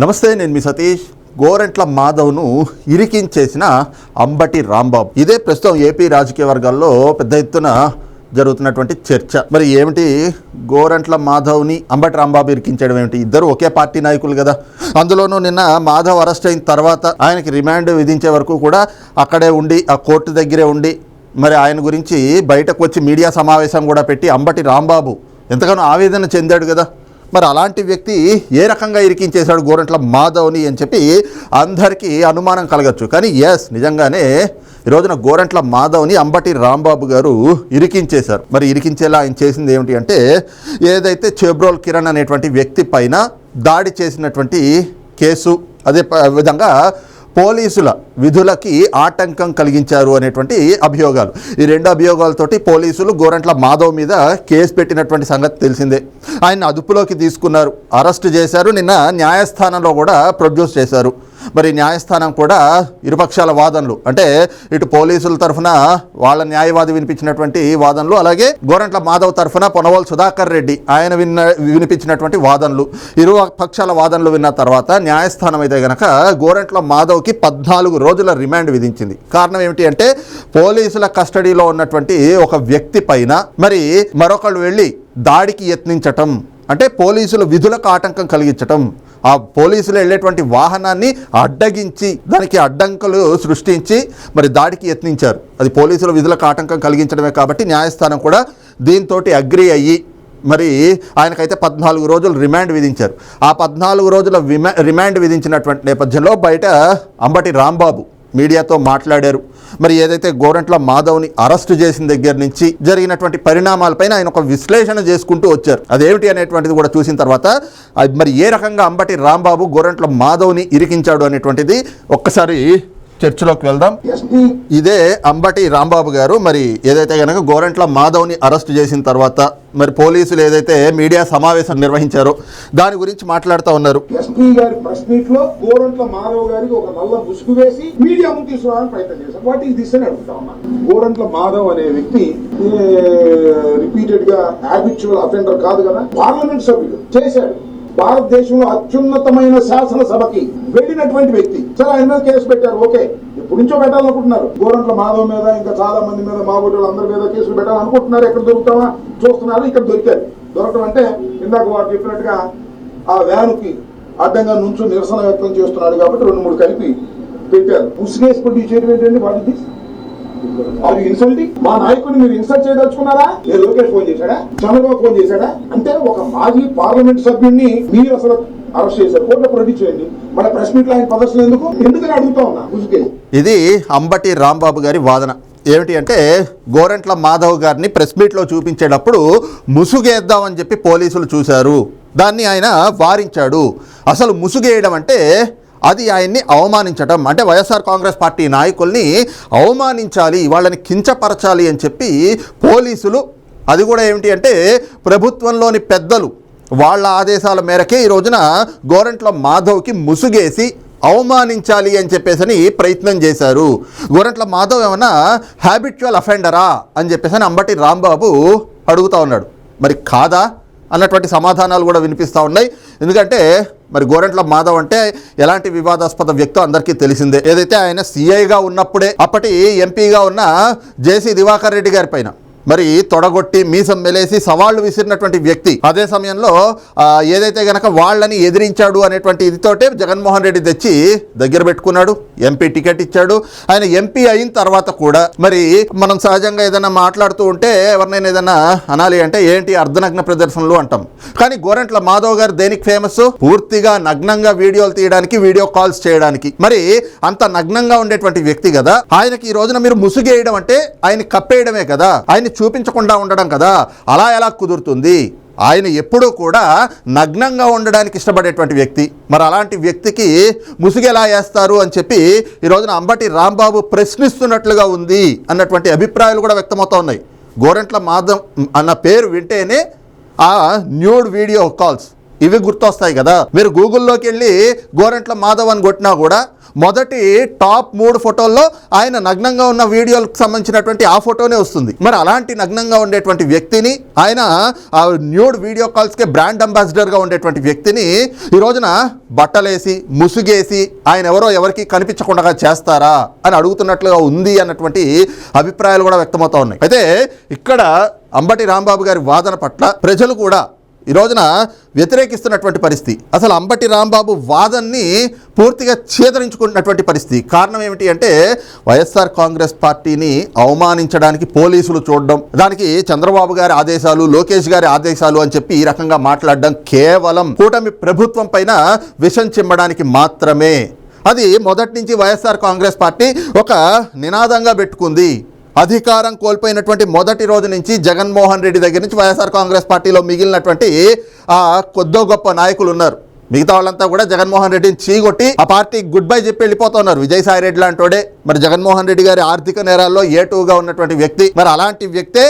నమస్తే నేను మీ సతీష్. గోరెంట్ల మాధవ్ను ఇరికించేసిన అంబటి రాంబాబు. ఇదే ప్రస్తుతం ఏపీ రాజకీయ వర్గాల్లో పెద్ద ఎత్తున జరుగుతున్నటువంటి చర్చ. మరి ఏమిటి? గోరంట్ల మాధవ్ని అంబటి రాంబాబు ఇరికించడం ఏమిటి? ఇద్దరు ఒకే పార్టీ నాయకులు కదా. అందులోనూ నిన్న మాధవ్ అరెస్ట్ అయిన తర్వాత ఆయనకి రిమాండ్ విధించే వరకు కూడా అక్కడే ఉండి ఆ కోర్టు దగ్గరే ఉండి మరి ఆయన గురించి బయటకు వచ్చి మీడియా సమావేశం కూడా పెట్టి అంబటి రాంబాబు ఎంతగానో ఆవేదన చెందాడు కదా. మరి అలాంటి వ్యక్తి ఏ రకంగా ఇరికించేశాడు గోరంట్ల మాధవ్ని అని చెప్పి అందరికీ అనుమానం కలగచ్చు. కానీ ఎస్ నిజంగానే ఈ రోజున గోరంట్ల మాధవ్ని అంబటి రాంబాబు గారు ఇరికించేశారు. మరి ఇరికించేలా ఆయన చేసింది ఏమిటి అంటే ఏదైతే చెబ్రోల్ కిరణ్ అనేటువంటి వ్యక్తి పైన దాడి చేసినటువంటి కేసు అదే ప- విధంగా పోలీసుల విధులకి ఆటంకం కలిగించారు అనేటువంటి అభియోగాలు. ఈ రెండు అభియోగాలతోటి పోలీసులు గోరంట్ల మాధవ్ మీద కేసు పెట్టినటువంటి సంగతి తెలిసిందే. ఆయన అదుపులోకి తీసుకున్నారు. అరెస్ట్ చేశారు. నిన్న న్యాయస్థానంలో కూడా ప్రొడ్యూస్ చేశారు. మరి న్యాయస్థానం కూడా ఇరుపక్షాల వాదనలు. అంటే ఇటు పోలీసుల తరఫున వాళ్ళ న్యాయవాది వినిపించినటువంటి వాదనలు అలాగే గోరంట్ల మాధవ్ తరఫున పొనవల్ సుధాకర్ రెడ్డి ఆయన విన్న వినిపించినటువంటి వాదనలు. ఇరు పక్షాల వాదనలు విన్న తర్వాత న్యాయస్థానం అయితే గనక గోరంట్ల మాధవ్కి పద్నాలుగు రోజుల రిమాండ్ విధించింది. కారణం ఏమిటి అంటే పోలీసుల కస్టడీలో ఉన్నటువంటి ఒక వ్యక్తి పైన మరి మరొకళ్ళు వెళ్ళి దాడికి యత్నించటం అంటే పోలీసుల విధులకు ఆటంకం కలిగించటం ఆ పోలీసులు వెళ్ళేటువంటి వాహనాన్ని అడ్డగించి దానికి అడ్డంకులు సృష్టించి మరి దాడికి యత్నించారు. అది పోలీసుల విధులకు ఆటంకం కలిగించడమే కాబట్టి న్యాయస్థానం కూడా దీంతో అగ్రి అయ్యి మరి ఆయనకైతే పద్నాలుగు రోజులు రిమాండ్ విధించారు. ఆ పద్నాలుగు రోజుల రిమాండ్ విధించినటువంటి నేపథ్యంలో బయట అంబటి రాంబాబు మీడియాతో మాట్లాడారు. మరి ఏదైతే గోరంట్ల మాధవ్ని అరెస్ట్ చేసిన దగ్గర నుంచి జరిగినటువంటి పరిణామాలపైన ఆయన ఒక విశ్లేషణ చేసుకుంటూ వచ్చారు. అదేమిటి అనేటువంటిది కూడా చూసిన తర్వాత అది మరి ఏ రకంగా అంబటి రాంబాబు గోరంట్ల మాధవ్ని ఇరికించాడు అనేటువంటిది ఒక్కసారి చర్చలోకి వెళ్దాం. ఇదే అంబటి రాంబాబు గారు మరి ఏదైతే కనుక గోరంట్ల మాధవ్ని అరెస్ట్ చేసిన తర్వాత మరి పోలీసులు ఏదైతే మీడియా సమావేశం నిర్వహించారో దాని గురించి మాట్లాడుతూ ఉన్నారు. ఎస్పీ గారి ప్రెస్ మీట్లో గోరంట్ల మాధవ్ గారికి ఒక నల్ల ముసుగు వేసి మీడియా ముందు తీసుకురావడానికి ప్రయత్నం చేశారు. వాట్ ఈస్ దిస్ అని అడుగుతా ఉన్నాను గోరంట్ల మాధవ్ అనే వ్యక్తి రిపీటెడ్గా హ్యాబిచువల్ అఫెండర్ కాదు కదా పార్లమెంట్ సభ్యుడు చేశాడు. భారతదేశంలో అత్యున్నతమైన శాసనసభకి వెళ్ళినటువంటి వ్యక్తి. సరే ఆయన మీద కేసు పెట్టారు. ఓకే. ఇప్పుడు నుంచో పెట్టాలనుకుంటున్నారు. గోరంట్ల మాధవ్ మీద ఇంకా చాలా మంది మీద మా అందరి మీద కేసులు పెట్టాలనుకుంటున్నారు. ఎక్కడ దొరుకుతామా? చూస్తున్నారు? ఇక్కడ దొరికారు. దొరకడం అంటే ఇందాక వారు చెప్పినట్టుగా ఆ వ్యాన్కి అడ్డంగా నుంచు నిరసన వ్యక్తం చేస్తున్నాడు కాబట్టి రెండు మూడు కలిపి పెట్టారు. ముసుగేసి కొట్టి చేయడం ఏంటండి వాటికి అది ఇన్సల్టింగ్. మా నాయకుడిని మీరు ఇన్సల్ట్ చేయదలుచుకున్నారా? లేదు లోకేష్ ఫోన్ చేశాడా? చంద్రబాబు ఫోన్ చేశాడా? అంటే ఒక మాజీ పార్లమెంట్ సభ్యుడిని మీరు అసలు అరెస్ట్ చేశారు. కోర్టులో ప్రొడ్యూస్ చేయండి. మన ప్రెస్ మీట్ ఆయన ప్రదర్శన ఎందుకు? ఎందుకని అడుగుతా ఉన్నా? ముసుగేసి ఇది అంబటి రాంబాబు గారి వాదన. ఏమిటి అంటే గోరంట్ల మాధవ్ గారిని ప్రెస్ మీట్లో చూపించేటప్పుడు ముసుగేద్దామని చెప్పి పోలీసులు చూశారు. దాన్ని ఆయన వారించాడు. అసలు ముసుగేయడం అంటే అది ఆయన్ని అవమానించడం అంటే వైఎస్ఆర్ కాంగ్రెస్ పార్టీ నాయకుల్ని అవమానించాలి వాళ్ళని కించపరచాలి అని చెప్పి పోలీసులు అది కూడా ఏమిటి అంటే ప్రభుత్వంలోని పెద్దలు వాళ్ళ ఆదేశాల మేరకే ఈ రోజున గోరంట్ల మాధవ్కి ముసుగేసి అవమానించాలి అని చెప్పేసి ప్రయత్నం చేశారు. గోరంట్ల మాధవ్ ఏమన్నా హ్యాబిచువల్ అఫెండరా అని చెప్పేసి అంబటి రాంబాబు అడుగుతా ఉన్నాడు. మరి కాదా? అన్నటువంటి సమాధానాలు కూడా వినిపిస్తూ ఉన్నాయి. ఎందుకంటే మరి గోరంట్ల మాధవ్ అంటే ఎలాంటి వివాదాస్పద వ్యక్తో అందరికీ తెలిసిందే. ఏదైతే ఆయన సీఐగా ఉన్నప్పుడే అప్పటి ఎంపీగా ఉన్న జేసీ దివాకర్ రెడ్డి గారి పైన. మరి తొడగొట్టి మీసం మెలేసి సవాళ్ళు విసిరినటువంటి వ్యక్తి. అదే సమయంలో ఏదైతే గనక వాళ్ళని ఎదిరించాడు అనేటువంటి ఇదితోటే జగన్మోహన్ రెడ్డి తెచ్చి దగ్గర పెట్టుకున్నాడు ఎంపీ టికెట్ ఇచ్చాడు. ఆయన ఎంపీ అయిన తర్వాత కూడా మరి మనం సహజంగా ఏదైనా మాట్లాడుతూ ఉంటే ఎవరినైనా ఏదైనా అనాలి అంటే ఏంటి అర్ధనగ్న ప్రదర్శనలు అంటాం. కానీ గోరంట్ల మాధవ్ గారు దేనికి ఫేమస్ పూర్తిగా నగ్నంగా వీడియోలు తీయడానికి వీడియో కాల్స్ చేయడానికి. మరి అంత నగ్నంగా ఉండేటువంటి వ్యక్తి కదా. ఆయనకి ఈ రోజున మీరు ముసుగేయడం అంటే ఆయన కప్పేయడమే కదా. ఆయన చూపించకుండా ఉండడం కదా. అలా ఎలా కుదురుతుంది? ఆయన ఎప్పుడూ కూడా నగ్నంగా ఉండడానికి ఇష్టపడేటువంటి వ్యక్తి. మరి అలాంటి వ్యక్తికి ముసుగెలా వేస్తారు అని చెప్పి ఈ రోజున అంబటి రాంబాబు ప్రశ్నిస్తున్నట్లుగా ఉంది అన్నటువంటి అభిప్రాయాలు కూడా వ్యక్తమవుతూ ఉన్నాయి. గోరంట్ల మాధవ్ అన్న పేరు వింటేనే ఆ న్యూడ్ వీడియో కాల్స్. ఇవి గుర్తొస్తాయి కదా. మీరు గూగుల్లోకి వెళ్ళి గోరంట్ల మాధవ్ అని కొట్టినా కూడా మొదటి టాప్ మూడు ఫోటోల్లో ఆయన నగ్నంగా ఉన్న వీడియోలకు సంబంధించినటువంటి ఆ ఫోటోనే వస్తుంది. మరి అలాంటి నగ్నంగా ఉండేటువంటి వ్యక్తిని ఆయన ఆ న్యూడ్ వీడియో కాల్స్కే బ్రాండ్ అంబాసిడర్గా ఉండేటువంటి వ్యక్తిని ఈ రోజున బట్టలేసి ముసుగేసి ఆయన ఎవరో ఎవరికి కనిపించకుండా చేస్తారా అని అడుగుతున్నట్లుగా ఉంది అన్నటువంటి అభిప్రాయాలు కూడా వ్యక్తమవుతా ఉన్నాయి. అయితే ఇక్కడ అంబటి రాంబాబు గారి వాదన పట్ల ప్రజలు కూడా ఈ రోజున వ్యతిరేకిస్తున్నటువంటి పరిస్థితి. అసలు అంబటి రాంబాబు వాదన్ని పూర్తిగా ఛేదరించుకున్నటువంటి పరిస్థితి. కారణం ఏమిటి అంటే వైఎస్ఆర్ కాంగ్రెస్ పార్టీని అవమానించడానికి పోలీసులు చూడడం. దానికి చంద్రబాబు గారి ఆదేశాలు లోకేష్ గారి ఆదేశాలు అని చెప్పి ఈ రకంగా మాట్లాడడం కేవలం కూటమి ప్రభుత్వం పైన విషం చిమ్మడానికి మాత్రమే. అది మొదటి నుంచి వైఎస్ఆర్ కాంగ్రెస్ పార్టీ ఒక నినాదంగా పెట్టుకుంది. అధికారం కోల్పోయినటువంటి మొదటి రోజు నుంచి జగన్మోహన్ రెడ్డి దగ్గర నుంచి వైఎస్ఆర్ కాంగ్రెస్ పార్టీలో మిగిలినటువంటి కొద్దో గొప్ప నాయకులు ఉన్నారు. మిగతా వాళ్ళంతా కూడా జగన్మోహన్ రెడ్డిని చీగొట్టి ఆ పార్టీ గుడ్ బై చెప్పి వెళ్ళిపోతున్నారు. విజయసాయి రెడ్డి లాంటివాడే మరి జగన్మోహన్ రెడ్డి గారి ఆర్థిక నేరాల్లో ఏటుగా ఉన్నటువంటి వ్యక్తి? మరి అలాంటి వ్యక్తే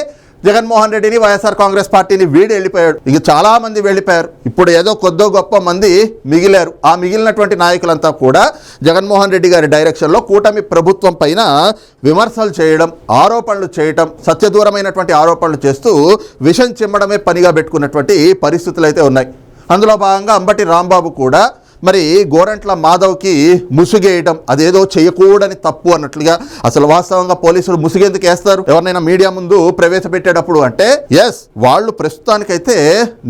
జగన్మోహన్ రెడ్డిని వైఎస్ఆర్ కాంగ్రెస్ పార్టీని వీడి వెళ్ళిపోయాడు. ఇక చాలా మంది వెళ్ళిపోయారు. ఇప్పుడు ఏదో కొద్దో గొప్ప మంది మిగిలారు. ఆ మిగిలినటువంటి నాయకులంతా కూడా జగన్మోహన్ రెడ్డి గారి డైరెక్షన్లో కూటమి ప్రభుత్వం పైన విమర్శలు చేయడం ఆరోపణలు చేయటం సత్యదూరమైనటువంటి ఆరోపణలు చేస్తూ విషం చిమ్మడమే పనిగా పెట్టుకున్నటువంటి పరిస్థితులు అయితే ఉన్నాయి. అందులో భాగంగా అంబటి రాంబాబు కూడా మరి గోరంట్ల మాధవ్కి ముసుగేయడం అదేదో చేయకూడని తప్పు అన్నట్లుగా అసలు వాస్తవంగా పోలీసులు ముసుగెందుకు వేస్తారు? ఎవరినైనా మీడియా ముందు ప్రవేశపెట్టేటప్పుడు అంటే ఎస్ వాళ్ళు ప్రస్తుతానికైతే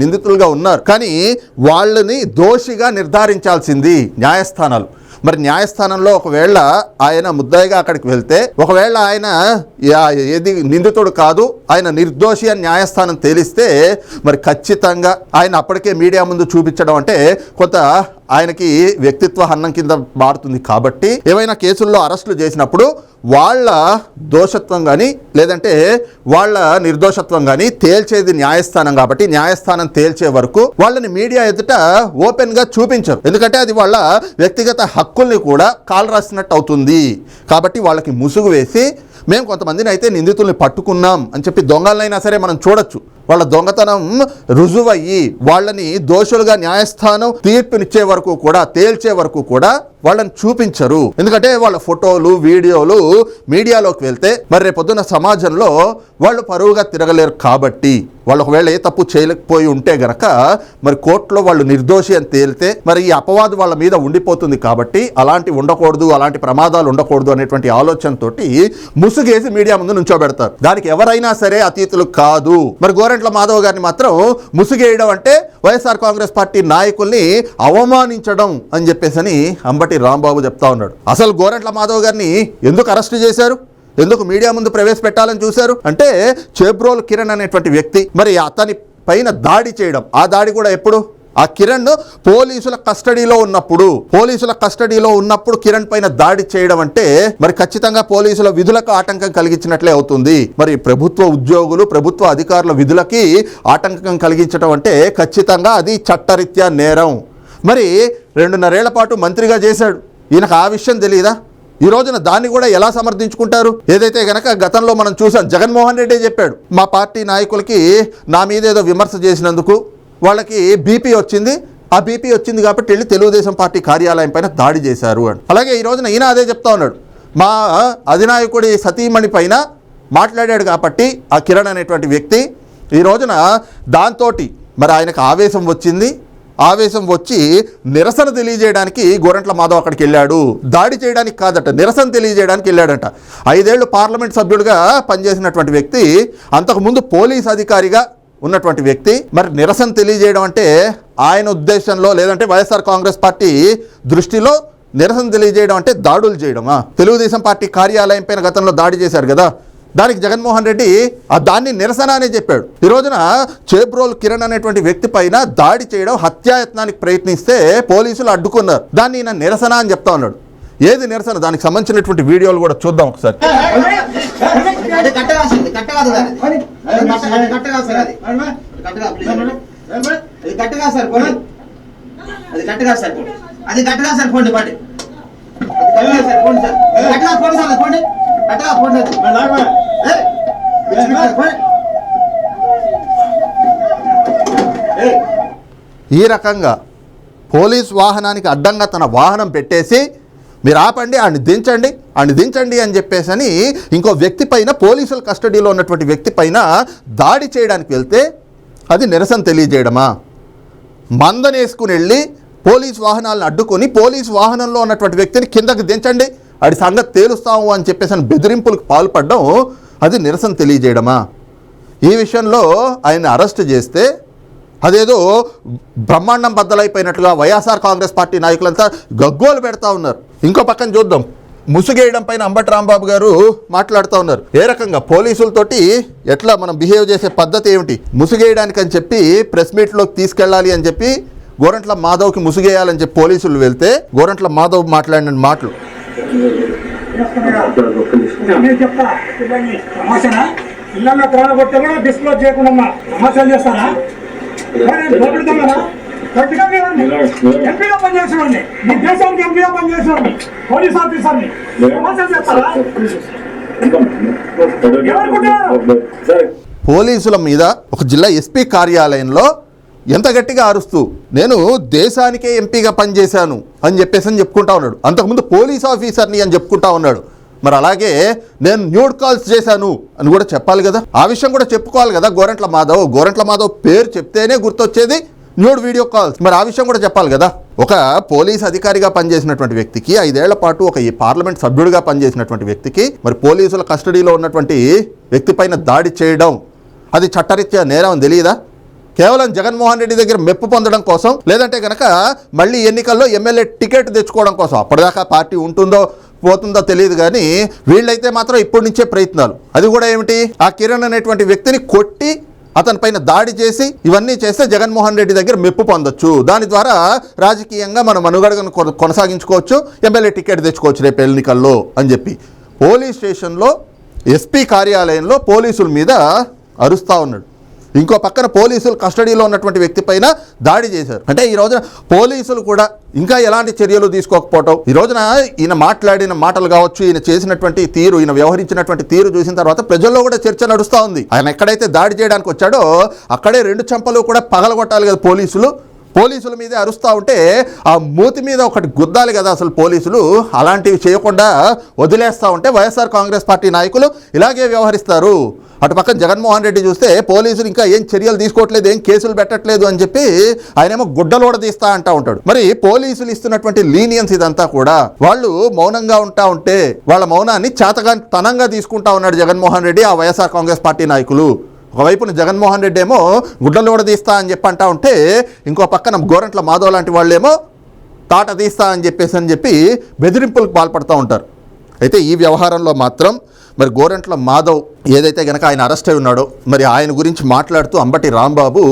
నిందితులుగా ఉన్నారు. కానీ వాళ్ళని దోషిగా నిర్ధారించాల్సింది న్యాయస్థానాలు. మరి న్యాయస్థానంలో ఒకవేళ ఆయన ముద్దాయిగా అక్కడికి వెళ్తే ఒకవేళ ఆయన ఏది నిందితుడు కాదు ఆయన నిర్దోషి అని న్యాయస్థానం తేలిస్తే మరి ఖచ్చితంగా ఆయన అప్పటికే మీడియా ముందు చూపించడం అంటే కొంత ఆయనకి వ్యక్తిత్వ హన్నం కింద మారుతుంది కాబట్టి ఏమైనా కేసుల్లో అరెస్టులు చేసినప్పుడు వాళ్ళ దోషత్వం కానీ లేదంటే వాళ్ళ నిర్దోషత్వం కానీ తేల్చేది న్యాయస్థానం కాబట్టి న్యాయస్థానం తేల్చే వరకు వాళ్ళని మీడియా ఎదుట ఓపెన్గా చూపించరు. ఎందుకంటే అది వాళ్ళ వ్యక్తిగత హక్కుల్ని కూడా కాలు రాసినట్టు అవుతుంది. కాబట్టి వాళ్ళకి ముసుగు వేసి మేము కొంతమందిని అయితే నిందితుల్ని పట్టుకున్నాం అని చెప్పి దొంగలనైనా సరే మనం చూడొచ్చు. వాళ్ళ దొంగతనం రుజువయ్యి వాళ్ళని దోషులుగా న్యాయస్థానం తీర్పునిచ్చే వరకు కూడా తేల్చే వరకు కూడా వాళ్ళని చూపించరు. ఎందుకంటే వాళ్ళ ఫోటోలు వీడియోలు మీడియాలోకి వెళ్తే మరి రేపొద్దున సమాజంలో వాళ్ళు పరువుగా తిరగలేరు కాబట్టి వాళ్ళు ఒకవేళ ఏ తప్పు చేయలేకపోయి ఉంటే గనక మరి కోర్టులో వాళ్ళు నిర్దోషి అని తేలితే మరి ఈ అపవాదు వాళ్ళ మీద ఉండిపోతుంది కాబట్టి అలాంటి ఉండకూడదు అలాంటి ప్రమాదాలు ఉండకూడదు అనేటువంటి ఆలోచనతోటి ముసుగేసి మీడియా ముందు నుంచోబెడతారు. దానికి ఎవరైనా సరే అతీతులు కాదు. మరి గోరంట్ల మాధవ్ గారిని మాత్రం ముసుగేయడం అంటే వైఎస్ఆర్ కాంగ్రెస్ పార్టీ నాయకుల్ని అవమానించడం అని చెప్పేసి అంబటి రాంబాబు చెప్తా ఉన్నాడు. అసలు గోరంట్ల మాధవ్ గారిని ఎందుకు అరెస్ట్ చేశారు? ఎందుకు మీడియా ముందు ప్రవేశపెట్టాలని చూశారు? అంటే చేబ్రోల్ కిరణ్ అనేటువంటి వ్యక్తి. మరి అతని పైన దాడి చేయడం. ఆ దాడి కూడా ఎప్పుడు? ఆ కిరణ్ పోలీసుల కస్టడీలో ఉన్నప్పుడు పోలీసుల కస్టడీలో ఉన్నప్పుడు కిరణ్ పైన దాడి చేయడం అంటే మరి ఖచ్చితంగా పోలీసుల విధులకు ఆటంకం కలిగించినట్లే అవుతుంది. మరి ప్రభుత్వ ఉద్యోగులు ప్రభుత్వ అధికారుల విధులకి ఆటంకం కలిగించడం అంటే ఖచ్చితంగా అది చట్టరీత్యా నేరం. మరి రెండున్నరేళ్ళ పాటు మంత్రిగా చేశాడు. ఈయనకు ఆ విషయం తెలియదా ఈ రోజున దాన్ని కూడా ఎలా సమర్థించుకుంటారు? ఏదైతే గనక గతంలో మనం చూసాం జగన్మోహన్ రెడ్డి చెప్పాడు మా పార్టీ నాయకులకి నా మీద ఏదో విమర్శ చేసినందుకు వాళ్ళకి బీపీ వచ్చింది. ఆ బీపీ వచ్చింది కాబట్టి వెళ్ళి తెలుగుదేశం పార్టీ కార్యాలయం పైన దాడి చేశారు అని. అలాగే ఈ రోజున ఈయన అదే చెప్తా ఉన్నాడు. మా అధినాయకుడి సతీమణి పైన మాట్లాడాడు కాబట్టి ఆ కిరణ్ అనేటువంటి వ్యక్తి ఈ రోజున దాంతో మరి ఆయనకు ఆవేశం వచ్చింది. ఆవేశం వచ్చి నిరసన తెలియజేయడానికి గోరంట్ల మాధవ్ అక్కడికి వెళ్ళాడు. దాడి చేయడానికి కాదట నిరసన తెలియజేయడానికి వెళ్ళాడట. ఐదేళ్ళు పార్లమెంట్ సభ్యుడిగా పనిచేసినటువంటి వ్యక్తి అంతకుముందు పోలీస్ అధికారిగా ఉన్నటువంటి వ్యక్తి. మరి నిరసన తెలియజేయడం అంటే ఆయన ఉద్దేశంలో లేదంటే వైఎస్ఆర్ కాంగ్రెస్ పార్టీ దృష్టిలో నిరసన తెలియజేయడం అంటే దాడులు చేయడమా? తెలుగుదేశం పార్టీ కార్యాలయం పైన గతంలో దాడి చేశారు కదా. దానికి జగన్మోహన్ రెడ్డి ఆ దాన్ని నిరసన అనే చెప్పాడు. ఈ రోజున చేబ్రోల్ కిరణ్ అనేటువంటి వ్యక్తి పైన దాడి చేయడం హత్యాయత్నానికి ప్రయత్నిస్తే పోలీసులు అడ్డుకున్నారు. దాన్ని ఈయన నిరసన అని చెప్తా ఉన్నాడు. ఏది నిరసన? దానికి సంబంధించినటువంటి వీడియోలు కూడా చూద్దాం ఒకసారి. అది సార్. పోండి. అది సార్ పోండి. అది సార్ పోండి పోండి. అది సార్ పోండి సార్. పోండి సార్ పోండి. పోండి ఈ రకంగా పోలీస్ వాహనానికి అడ్డంగా తన వాహనం పెట్టేసి మీరు ఆపండి ఆడిని దించండి ఆడిని దించండి అని చెప్పేసి అని ఇంకో వ్యక్తి పైన పోలీసుల కస్టడీలో ఉన్నటువంటి వ్యక్తి పైన దాడి చేయడానికి వెళ్తే అది నిరసన తెలియజేయడమా? మందనేసుకుని వెళ్ళి పోలీస్ వాహనాలను అడ్డుకొని పోలీస్ వాహనంలో ఉన్నటువంటి వ్యక్తిని కిందకి దించండి ఆడి సంగతి తేలుస్తాము అని చెప్పేసి అని బెదిరింపులకు పాల్పడడం అది నిరసన తెలియజేయడమా? ఈ విషయంలో ఆయన అరెస్ట్ చేస్తే అదేదో బ్రహ్మాండం బద్దలైపోయినట్లుగా వైఎస్ఆర్ కాంగ్రెస్ పార్టీ నాయకులంతా గగ్గోలు పెడతా ఉన్నారు. ఇంకో పక్కన చూద్దాం. ముసుగేయడం పైన అంబటి రాంబాబు గారు మాట్లాడుతూ ఉన్నారు. ఏ రకంగా పోలీసులతోటి ఎట్లా మనం బిహేవ్ చేసే పద్ధతి ఏమిటి? ముసుగేయడానికి అని చెప్పి ప్రెస్ మీట్లోకి తీసుకెళ్ళాలి అని చెప్పి గోరంట్ల మాధవ్కి ముసుగేయాలని చెప్పి పోలీసులు వెళ్తే గోరంట్ల మాధవ్ మాట్లాడిన మాటలు. ఇళ్ళల్లో కొట్టే కూడా డిస్క్లోజ్ చేయకుండా చేస్తారా? మరి ఎంపీగా పనిచేసేవాడిని. మీ దేశానికి ఎంపీగా పనిచేసేవాడిని. పోలీస్ ఆఫీసర్ని. చేస్తారా పోలీసుల మీద ఒక జిల్లా ఎస్పీ కార్యాలయంలో ఎంత గట్టిగా అరుస్తూ నేను దేశానికే ఎంపీగా పనిచేశాను అని చెప్పేసి అని చెప్పుకుంటా ఉన్నాడు. అంతకుముందు పోలీస్ ఆఫీసర్ని అని చెప్పుకుంటా ఉన్నాడు. మరి అలాగే నేను న్యూడ్ కాల్స్ చేశాను అని కూడా చెప్పాలి కదా. ఆ విషయం కూడా చెప్పుకోవాలి కదా. గోరెంట్ల మాధవ్ గోరంట్ల మాధవ్ పేరు చెప్తేనే గుర్తొచ్చేది న్యూడ్ వీడియో కాల్స్. మరి ఆ విషయం కూడా చెప్పాలి కదా. ఒక పోలీస్ అధికారిగా పనిచేసినటువంటి వ్యక్తికి ఐదేళ్ళ పాటు ఒక ఈ పార్లమెంట్ సభ్యుడిగా పనిచేసినటువంటి వ్యక్తికి మరి పోలీసుల కస్టడీలో ఉన్నటువంటి వ్యక్తి పైన దాడి చేయడం అది చట్టరీత్యా నేరం అని తెలియదా? కేవలం జగన్మోహన్ రెడ్డి దగ్గర మెప్పు పొందడం కోసం లేదంటే కనుక మళ్ళీ ఎన్నికల్లో ఎమ్మెల్యే టికెట్ తెచ్చుకోవడం కోసం అప్పటిదాకా పార్టీ ఉంటుందో పోతుందో తెలియదు కానీ వీళ్ళైతే మాత్రం ఇప్పటి నుంచే ప్రయత్నాలు. అది కూడా ఏమిటి? ఆ కిరణ్ అనేటువంటి వ్యక్తిని కొట్టి అతని పైన దాడి చేసి ఇవన్నీ చేస్తే జగన్మోహన్ రెడ్డి దగ్గర మెప్పు పొందొచ్చు. దాని ద్వారా రాజకీయంగా మనం మనుగడను కొన- కొనసాగించుకోవచ్చు. ఎమ్మెల్యే టికెట్ తెచ్చుకోవచ్చు రేపు ఎన్నికల్లో అని చెప్పి. పోలీస్ స్టేషన్లో ఎస్పీ కార్యాలయంలో పోలీసుల మీద అరుస్తూ ఉన్నాడు. ఇంకో పక్కన పోలీసులు కస్టడీలో ఉన్నటువంటి వ్యక్తి పైన దాడి చేశారు. అంటే ఈ రోజున పోలీసులు కూడా ఇంకా ఎలాంటి చర్యలు తీసుకోకపోవటం ఈ రోజున ఈయన మాట్లాడిన మాటలు కావచ్చు ఈయన చేసినటువంటి తీరు ఈయన వ్యవహరించినటువంటి తీరు చూసిన తర్వాత ప్రజల్లో కూడా చర్చ నడుస్తూ ఉంది. ఆయన ఎక్కడైతే దాడి చేయడానికి వచ్చాడో అక్కడే రెండు చెంపలు కూడా పగలగొట్టాలి కదా పోలీసులు. పోలీసుల మీదే అరుస్తూ ఉంటే ఆ మూతి మీద ఒకటి గుద్దాలి కదా అసలు పోలీసులు. అలాంటివి చేయకుండా వదిలేస్తూ ఉంటే వైఎస్ఆర్ కాంగ్రెస్ పార్టీ నాయకులు ఇలాగే వ్యవహరిస్తారు. అటు పక్కన జగన్మోహన్ రెడ్డి చూస్తే పోలీసులు ఇంకా ఏం చర్యలు తీసుకోవట్లేదు ఏం కేసులు పెట్టట్లేదు అని చెప్పి ఆయనేమో గుడ్డలోడ తీస్తా అంటా ఉంటాడు. మరి పోలీసులు ఇస్తున్నటువంటి లీనియన్స్ ఇదంతా కూడా వాళ్ళు మౌనంగా ఉంటా ఉంటే వాళ్ళ మౌనాన్ని చాతగా తనంగా తీసుకుంటా ఉన్నాడు జగన్మోహన్ రెడ్డి ఆ వైఎస్ఆర్ కాంగ్రెస్ పార్టీ నాయకులు. ఒకవైపున జగన్మోహన్ రెడ్డి ఏమో గుడ్డలు తీస్తా అని చెప్పి అంటా ఉంటే ఇంకో పక్కన గోరంట్ల మాధవ్ లాంటి వాళ్ళేమో తాట తీస్తా అని చెప్పేసి అని చెప్పి బెదిరింపులకు పాల్పడుతూ ఉంటారు. అయితే ఈ వ్యవహారంలో మాత్రం మరి గోరంట్ల మాధవ్ ఏదైతే గనక ఆయన అరెస్ట్ అయి ఉన్నాడో మరి ఆయన గురించి మాట్లాడుతూ అంబటి రాంబాబు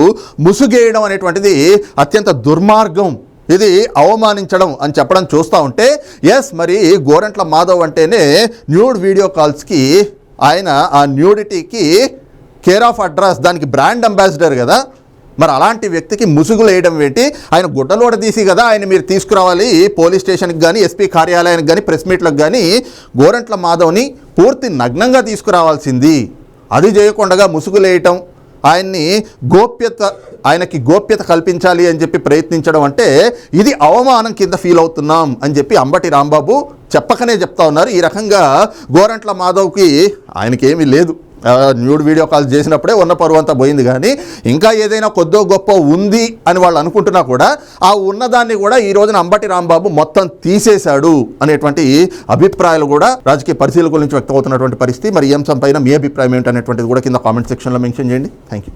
ముసుగేయడం అనేటువంటిది అత్యంత దుర్మార్గం. ఇది అవమానించడం అని చెప్పడం చూస్తూ ఉంటే ఎస్ మరి గోరంట్ల మాధవ్ అంటేనే న్యూడ్ వీడియో కాల్స్కి ఆయన ఆ న్యూడిటీకి కేర్ ఆఫ్ అడ్రస్ దానికి బ్రాండ్ అంబాసిడర్ కదా. మరి అలాంటి వ్యక్తికి ముసుగులు వేయడం ఏంటి? ఆయన గుడ్డలోడ తీసి కదా ఆయన మీరు తీసుకురావాలి. పోలీస్ స్టేషన్కి కానీ ఎస్పీ కార్యాలయానికి కానీ ప్రెస్ మీట్లకు కానీ గోరంట్ల మాధవ్ని పూర్తి నగ్నంగా తీసుకురావాల్సింది. అది చేయకుండా ముసుగులేయటం ఆయన్ని గోప్యత ఆయనకి గోప్యత కల్పించాలి అని చెప్పి ప్రయత్నించడం అంటే ఇది అవమానం కింద ఫీల్ అవుతున్నాం అని చెప్పి అంబటి రాంబాబు చెప్పకనే చెప్తా ఉన్నారు. ఈ రకంగా గోరంట్ల మాధవ్కి ఆయనకేమీ లేదు. న్యూడ్ వీడియో కాల్ చేసినప్పుడే ఉన్న పరువు అంతా పోయింది. కానీ ఇంకా ఏదైనా కొద్దో గొప్ప ఉంది అని వాళ్ళు అనుకుంటున్నా కూడా ఆ ఉన్నదాన్ని కూడా ఈ రోజున అంబటి రాంబాబు మొత్తం తీసేశాడు అనేటువంటి అభిప్రాయాలు కూడా రాజకీయ పరిశీలకుల నుంచి వ్యక్తమవుతున్నటువంటి పరిస్థితి. మరి ఈ అంశం పైన మీ అభిప్రాయం ఏంటనేటువంటిది కూడా కింద కామెంట్ సెక్షన్లో మెన్షన్ చేయండి. Thank you